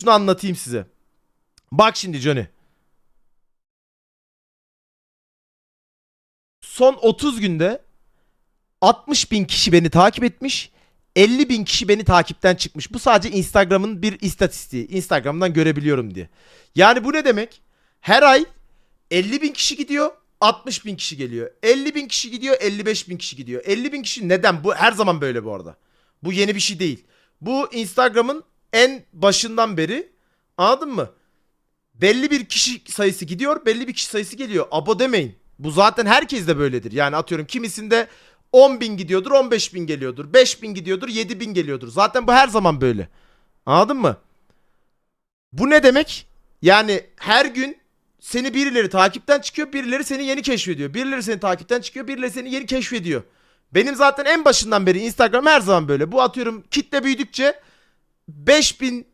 Şunu anlatayım size. Bak şimdi Johnny. Son 30 günde 60 bin kişi beni takip etmiş. 50 bin kişi beni takipten çıkmış. Bu sadece Instagram'ın bir istatistiği. Instagram'dan görebiliyorum diye. Yani bu ne demek? Her ay 50 bin kişi gidiyor. 60 bin kişi geliyor. 50 bin kişi gidiyor. 55 bin kişi gidiyor. 50 bin kişi neden? Bu her zaman böyle bu arada. Bu yeni bir şey değil. Bu Instagram'ın en başından beri anladın mı? Belli bir kişi sayısı gidiyor, belli bir kişi sayısı geliyor. Abo demeyin. Bu zaten herkes de böyledir. Yani atıyorum kimisinde 10 bin gidiyordur, 15 bin geliyordur. 5 bin gidiyordur, 7 bin geliyordur. Zaten bu her zaman böyle. Anladın mı? Bu ne demek? Yani her gün seni birileri takipten çıkıyor, birileri seni yeni keşfediyor. Birileri seni takipten çıkıyor, birileri seni yeni keşfediyor. Benim zaten en başından beri Instagram her zaman böyle. Bu atıyorum kitle büyüdükçe 5000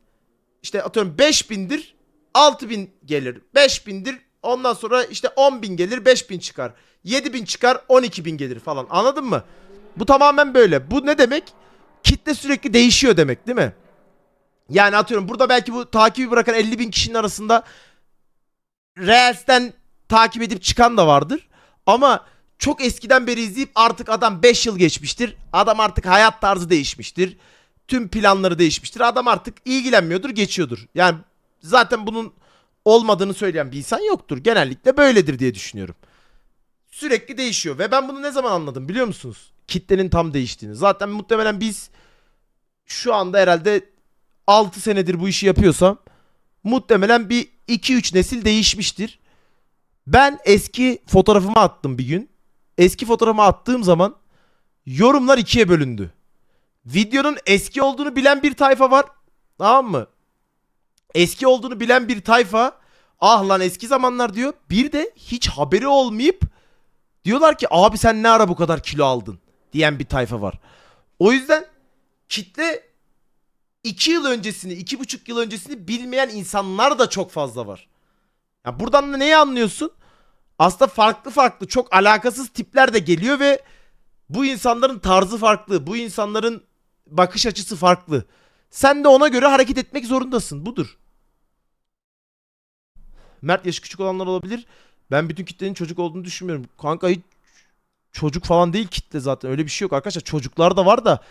işte atıyorum 5000'dir 6000 gelir. 5000'dir ondan sonra işte 10.000 gelir 5000 çıkar. 7000 çıkar 12.000 gelir falan anladın mı? Bu tamamen böyle. Bu ne demek? Kitle sürekli değişiyor demek değil mi? Yani atıyorum burada belki bu takibi bırakan 50 bin kişinin arasında Reels'ten takip edip çıkan da vardır. Ama çok eskiden beri izleyip artık adam 5 yıl geçmiştir. Adam artık hayat tarzı değişmiştir. Tüm planları değişmiştir. Adam artık ilgilenmiyordur, geçiyordur. Yani zaten bunun olmadığını söyleyen bir insan yoktur. Genellikle böyledir diye düşünüyorum. Sürekli değişiyor ve ben bunu ne zaman anladım biliyor musunuz? Kitlenin tam değiştiğini. Zaten muhtemelen biz şu anda herhalde 6 senedir bu işi yapıyorsam muhtemelen bir 2-3 nesil değişmiştir. Ben eski fotoğrafımı attım bir gün. Eski fotoğrafımı attığım zaman yorumlar ikiye bölündü. Videonun eski olduğunu bilen bir tayfa var. Tamam mı? Eski olduğunu bilen bir tayfa ah lan eski zamanlar diyor. Bir de hiç haberi olmayıp diyorlar ki abi sen ne ara bu kadar kilo aldın diyen bir tayfa var. O yüzden kitle 2 yıl öncesini, iki buçuk yıl öncesini bilmeyen insanlar da çok fazla var. Ya buradan da neyi anlıyorsun? Aslında farklı farklı çok alakasız tipler de geliyor ve bu insanların tarzı farklı. Bu insanların bakış açısı farklı. Sen de ona göre hareket etmek zorundasın. Budur. Mert yaşı küçük olanlar olabilir. Ben bütün kitlenin çocuk olduğunu düşünmüyorum. Kanka hiç çocuk falan değil kitle zaten. Öyle bir şey yok arkadaşlar. Çocuklar da var da.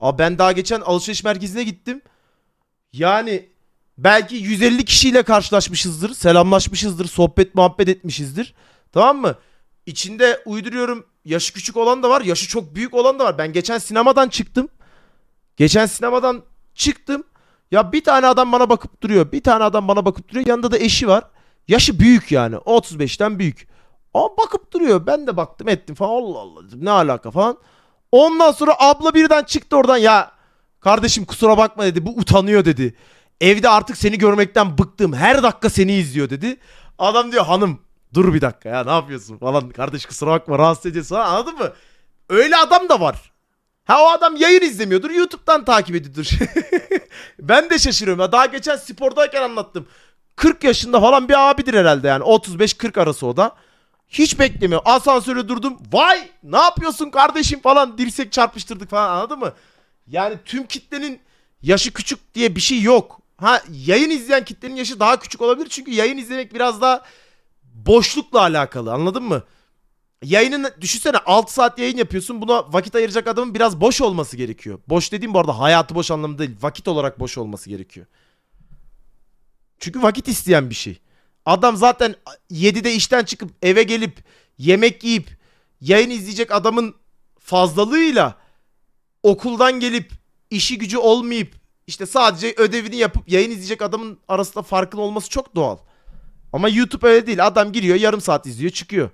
Abi ben daha geçen alışveriş merkezine gittim. Yani belki 150 kişiyle karşılaşmışızdır. Selamlaşmışızdır. Sohbet muhabbet etmişizdir. Tamam mı? İçinde uyduruyorum yaşı küçük olan da var. Yaşı çok büyük olan da var. Ben geçen sinemadan çıktım. Geçen sinemadan çıktım. Ya bir tane adam bana bakıp duruyor. Bir tane adam bana bakıp duruyor. Yanında da eşi var. Yaşı büyük yani. 35'ten büyük. Ama bakıp duruyor. Ben de baktım ettim falan. Allah Allah. Ne alaka falan. Ondan sonra abla birden çıktı oradan. Ya kardeşim kusura bakma dedi. Bu utanıyor dedi. Evde artık seni görmekten bıktım. Her dakika seni izliyor dedi. Adam diyor hanım dur bir dakika ya ne yapıyorsun falan. Kardeş kusura bakma rahatsız ediyorsun anladın mı? Öyle adam da var. Ha o adam yayın izlemiyordur. YouTube'dan takip ediyordur. ben de şaşırıyorum. Ya daha geçen spordayken anlattım. 40 yaşında falan bir abidir herhalde yani. 35-40 arası o da. Hiç beklemiyor. Asansöre durdum. Vay ne yapıyorsun kardeşim falan. Dirsek çarpıştırdık falan anladın mı? Yani tüm kitlenin yaşı küçük diye bir şey yok. Ha yayın izleyen kitlenin yaşı daha küçük olabilir. Çünkü yayın izlemek biraz daha boşlukla alakalı anladın mı? Yayının düşünsene 6 saat yayın yapıyorsun. Buna vakit ayıracak adamın biraz boş olması gerekiyor. Boş dediğim bu arada hayatı boş anlamında değil. Vakit olarak boş olması gerekiyor. Çünkü vakit isteyen bir şey. Adam zaten 7'de işten çıkıp eve gelip yemek yiyip yayın izleyecek adamın fazlalığıyla okuldan gelip işi gücü olmayıp işte sadece ödevini yapıp yayın izleyecek adamın arasında farkın olması çok doğal. Ama YouTube öyle değil. Adam giriyor yarım saat izliyor çıkıyor.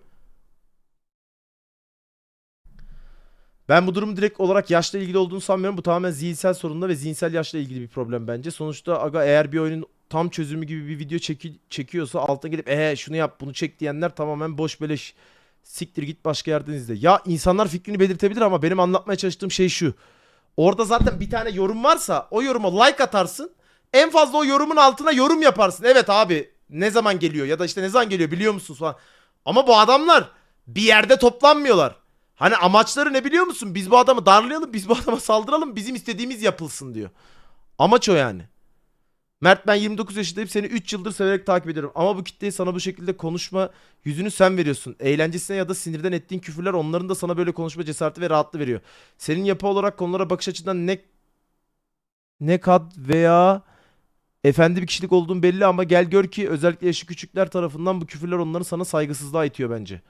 Ben bu durumun direkt olarak yaşla ilgili olduğunu sanmıyorum. Bu tamamen zihinsel sorunla ve zihinsel yaşla ilgili bir problem bence. Sonuçta aga eğer bir oyunun tam çözümü gibi bir video çeki- çekiyorsa altına gelip eee şunu yap bunu çek diyenler tamamen boş beleş. Siktir git başka yerden izle. Ya insanlar fikrini belirtebilir ama benim anlatmaya çalıştığım şey şu. Orada zaten bir tane yorum varsa o yoruma like atarsın. En fazla o yorumun altına yorum yaparsın. Evet abi ne zaman geliyor ya da işte ne zaman geliyor biliyor musunuz falan. Ama bu adamlar bir yerde toplanmıyorlar. Hani amaçları ne biliyor musun? Biz bu adamı darlayalım, biz bu adama saldıralım, bizim istediğimiz yapılsın diyor. Amaç o yani. Mert ben 29 yaşındayım seni 3 yıldır severek takip ediyorum. Ama bu kitleyi sana bu şekilde konuşma yüzünü sen veriyorsun. Eğlencesine ya da sinirden ettiğin küfürler onların da sana böyle konuşma cesareti ve rahatlığı veriyor. Senin yapı olarak konulara bakış açından ne ne kad veya efendi bir kişilik olduğun belli ama gel gör ki özellikle yaşı küçükler tarafından bu küfürler onları sana saygısızlığa itiyor bence.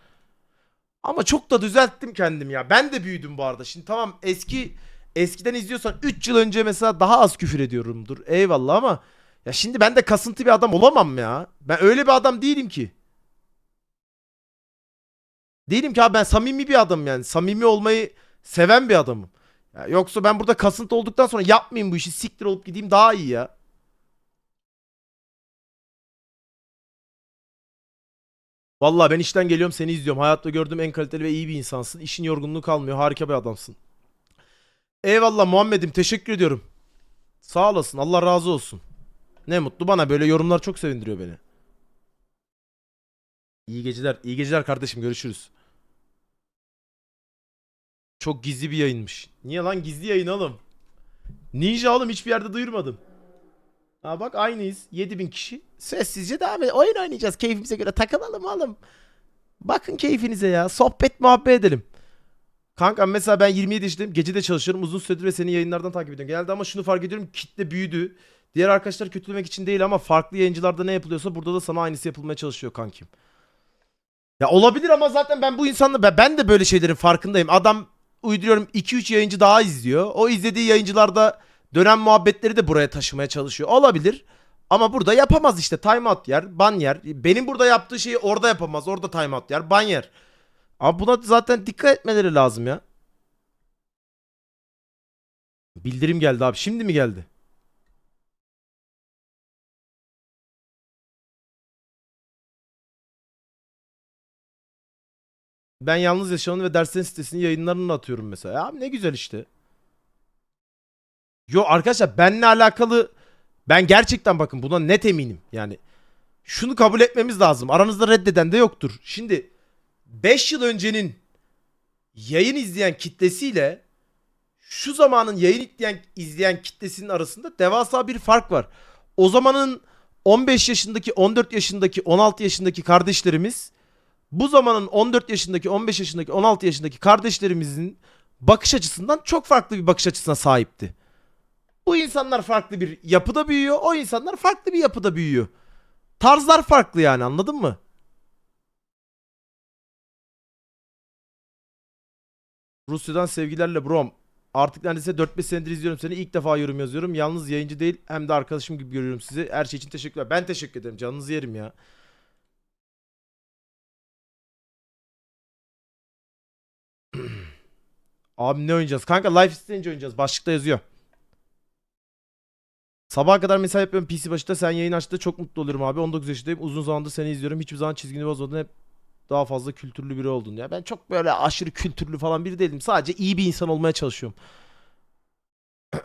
Ama çok da düzelttim kendim ya. Ben de büyüdüm bu arada. Şimdi tamam eski eskiden izliyorsan 3 yıl önce mesela daha az küfür ediyorumdur. Eyvallah ama ya şimdi ben de kasıntı bir adam olamam ya. Ben öyle bir adam değilim ki. Değilim ki abi ben samimi bir adamım yani. Samimi olmayı seven bir adamım. Ya yoksa ben burada kasıntı olduktan sonra yapmayayım bu işi. Siktir olup gideyim daha iyi ya. Vallahi ben işten geliyorum seni izliyorum. Hayatta gördüğüm en kaliteli ve iyi bir insansın. İşin yorgunluğu kalmıyor. Harika bir adamsın. Eyvallah Muhammed'im teşekkür ediyorum. Sağ olasın. Allah razı olsun. Ne mutlu bana böyle yorumlar çok sevindiriyor beni. İyi geceler. İyi geceler kardeşim. Görüşürüz. Çok gizli bir yayınmış. Niye lan gizli yayın oğlum? Ninja oğlum hiçbir yerde duyurmadım. Ha bak aynıyız. 7000 kişi. Sessizce devam edelim. Oyun oynayacağız. Keyfimize göre takılalım oğlum. Bakın keyfinize ya. Sohbet muhabbet edelim. Kanka mesela ben 27 yaşındayım. Gece de çalışıyorum. Uzun süredir ve seni yayınlardan takip ediyorum. Genelde ama şunu fark ediyorum. Kitle büyüdü. Diğer arkadaşlar kötülemek için değil ama farklı yayıncılarda ne yapılıyorsa burada da sana aynısı yapılmaya çalışıyor kankim. Ya olabilir ama zaten ben bu insanla ben- de böyle şeylerin farkındayım. Adam uyduruyorum 2-3 yayıncı daha izliyor. O izlediği yayıncılarda dönem muhabbetleri de buraya taşımaya çalışıyor. Olabilir. Ama burada yapamaz işte. Timeout yer, ban yer. Benim burada yaptığı şeyi orada yapamaz. Orada timeout yer, ban yer. Abi buna zaten dikkat etmeleri lazım ya. Bildirim geldi abi. Şimdi mi geldi? Ben yalnız yaşamanın ve derslerin sitesini yayınlarını atıyorum mesela. Abi ne güzel işte. Yo arkadaşlar benle alakalı ben gerçekten bakın buna net eminim. Yani şunu kabul etmemiz lazım. Aranızda reddeden de yoktur. Şimdi 5 yıl öncenin yayın izleyen kitlesiyle şu zamanın yayın izleyen, izleyen kitlesinin arasında devasa bir fark var. O zamanın 15 yaşındaki, 14 yaşındaki, 16 yaşındaki kardeşlerimiz bu zamanın 14 yaşındaki, 15 yaşındaki, 16 yaşındaki kardeşlerimizin bakış açısından çok farklı bir bakış açısına sahipti. Bu insanlar farklı bir yapıda büyüyor, o insanlar farklı bir yapıda büyüyor. Tarzlar farklı yani anladın mı? Rusya'dan sevgilerle brom. Artık neredeyse 4-5 senedir izliyorum seni. İlk defa yorum yazıyorum. Yalnız yayıncı değil hem de arkadaşım gibi görüyorum sizi. Her şey için teşekkürler. Ben teşekkür ederim. Canınızı yerim ya. Abi ne oynayacağız? Kanka Life is Strange oynayacağız. Başlıkta yazıyor. Sabaha kadar mesai yapıyorum PC başında. Sen yayın açtığında çok mutlu olurum abi. 19 yaşındayım. Uzun zamandır seni izliyorum. Hiçbir zaman çizgini bozmadın. Hep daha fazla kültürlü biri oldun ya. Ben çok böyle aşırı kültürlü falan biri değilim. Sadece iyi bir insan olmaya çalışıyorum.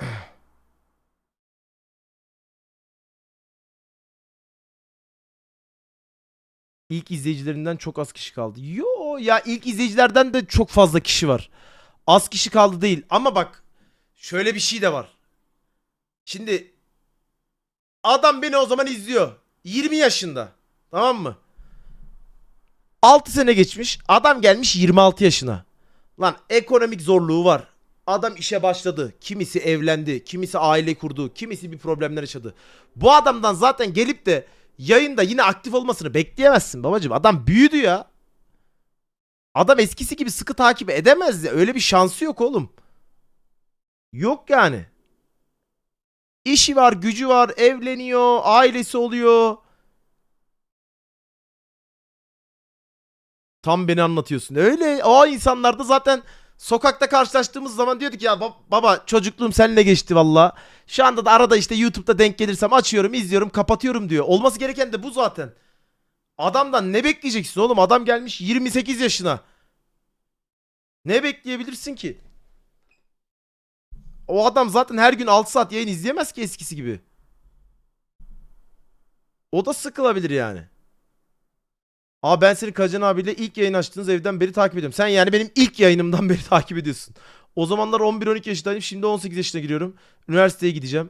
İlk izleyicilerinden çok az kişi kaldı. Yo ya ilk izleyicilerden de çok fazla kişi var. Az kişi kaldı değil. Ama bak şöyle bir şey de var. Şimdi adam beni o zaman izliyor. 20 yaşında. Tamam mı? 6 sene geçmiş. Adam gelmiş 26 yaşına. Lan ekonomik zorluğu var. Adam işe başladı. Kimisi evlendi. Kimisi aile kurdu. Kimisi bir problemler yaşadı. Bu adamdan zaten gelip de yayında yine aktif olmasını bekleyemezsin babacığım. Adam büyüdü ya. Adam eskisi gibi sıkı takip edemez ya. Öyle bir şansı yok oğlum. Yok yani. İşi var, gücü var, evleniyor, ailesi oluyor. Tam beni anlatıyorsun. Öyle o insanlar da zaten sokakta karşılaştığımız zaman diyorduk ya "Ba- baba çocukluğum seninle geçti valla. Şu anda da arada işte YouTube'da denk gelirsem açıyorum, izliyorum, kapatıyorum diyor. Olması gereken de bu zaten. Adamdan ne bekleyeceksin oğlum? Adam gelmiş 28 yaşına. Ne bekleyebilirsin ki? O adam zaten her gün 6 saat yayın izleyemez ki eskisi gibi. O da sıkılabilir yani. Aa ben seni Kacan abiyle ilk yayın açtığınız evden beri takip ediyorum. Sen yani benim ilk yayınımdan beri takip ediyorsun. O zamanlar 11-12 yaşındaydım. Şimdi 18 yaşına giriyorum. Üniversiteye gideceğim.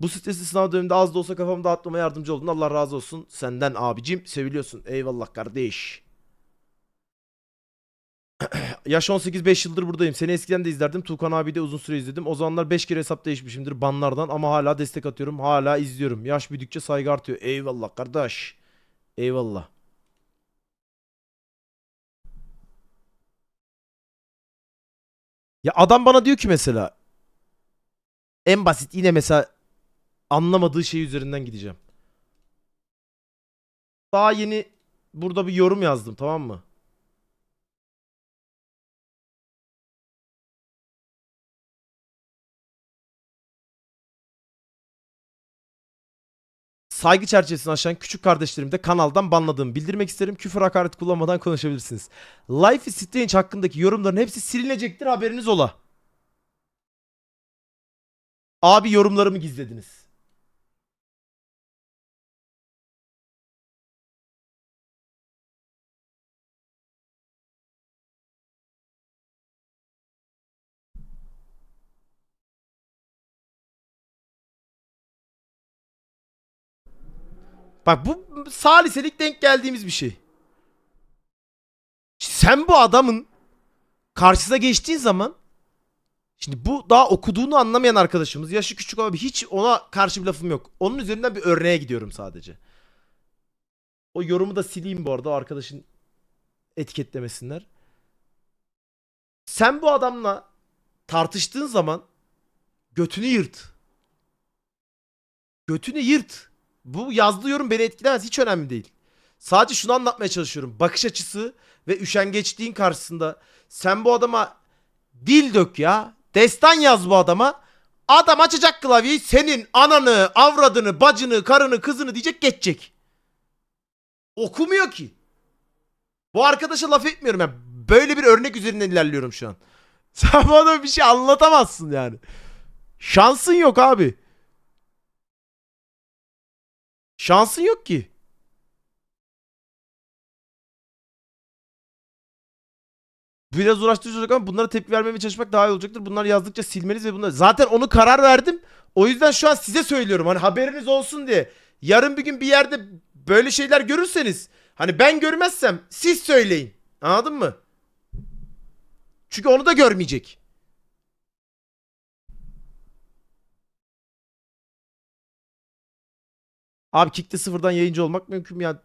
Bu stresli sınav döneminde az da olsa kafamı dağıtmama yardımcı oldun. Allah razı olsun senden abicim. Seviliyorsun. Eyvallah kardeş. Yaş 18 5 yıldır buradayım. Seni eskiden de izlerdim. Tuğkan abi de uzun süre izledim. O zamanlar 5 kere hesap değişmişimdir banlardan ama hala destek atıyorum. Hala izliyorum. Yaş büyüdükçe saygı artıyor. Eyvallah kardeş. Eyvallah. Ya adam bana diyor ki mesela en basit yine mesela anlamadığı şey üzerinden gideceğim. Daha yeni burada bir yorum yazdım tamam mı? Saygı çerçevesini aşan küçük kardeşlerim de kanaldan banladığımı bildirmek isterim. Küfür hakaret kullanmadan konuşabilirsiniz. Life is Strange hakkındaki yorumların hepsi silinecektir haberiniz ola. Abi yorumlarımı gizlediniz. Bak bu saliselik denk geldiğimiz bir şey. Sen bu adamın karşısına geçtiğin zaman şimdi bu daha okuduğunu anlamayan arkadaşımız yaşı küçük abi hiç ona karşı bir lafım yok. Onun üzerinden bir örneğe gidiyorum sadece. O yorumu da sileyim bu arada o arkadaşın etiketlemesinler. Sen bu adamla tartıştığın zaman götünü yırt. Götünü yırt. Bu yazdığı yorum beni etkilemez. Hiç önemli değil. Sadece şunu anlatmaya çalışıyorum. Bakış açısı ve üşengeçliğin karşısında sen bu adama dil dök ya. Destan yaz bu adama. Adam açacak klavyeyi senin ananı, avradını, bacını, karını, kızını diyecek geçecek. Okumuyor ki. Bu arkadaşa laf etmiyorum ya. Böyle bir örnek üzerinden ilerliyorum şu an. Sen bu bir şey anlatamazsın yani. Şansın yok abi. Şansın yok ki. Biraz uğraştırıcı olacak ama bunlara tepki vermemeye çalışmak daha iyi olacaktır. Bunlar yazdıkça silmeniz ve bunlar... Zaten onu karar verdim. O yüzden şu an size söylüyorum. Hani haberiniz olsun diye. Yarın bir gün bir yerde böyle şeyler görürseniz... Hani ben görmezsem siz söyleyin. Anladın mı? Çünkü onu da görmeyecek. Abi Kick'te sıfırdan yayıncı olmak mümkün mü ya?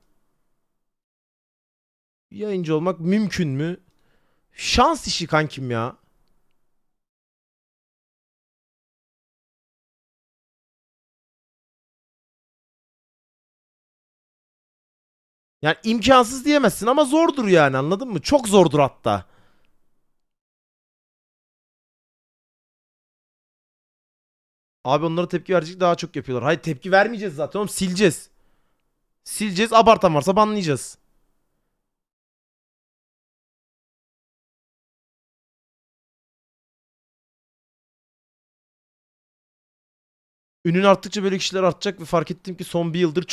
Yayıncı olmak mümkün mü? Şans işi kankim ya. Yani imkansız diyemezsin ama zordur yani anladın mı? Çok zordur hatta. Abi onlara tepki verecek daha çok yapıyorlar. Hayır tepki vermeyeceğiz zaten oğlum sileceğiz. Sileceğiz abartan varsa banlayacağız. Ünün arttıkça böyle kişiler artacak ve fark ettim ki son bir yıldır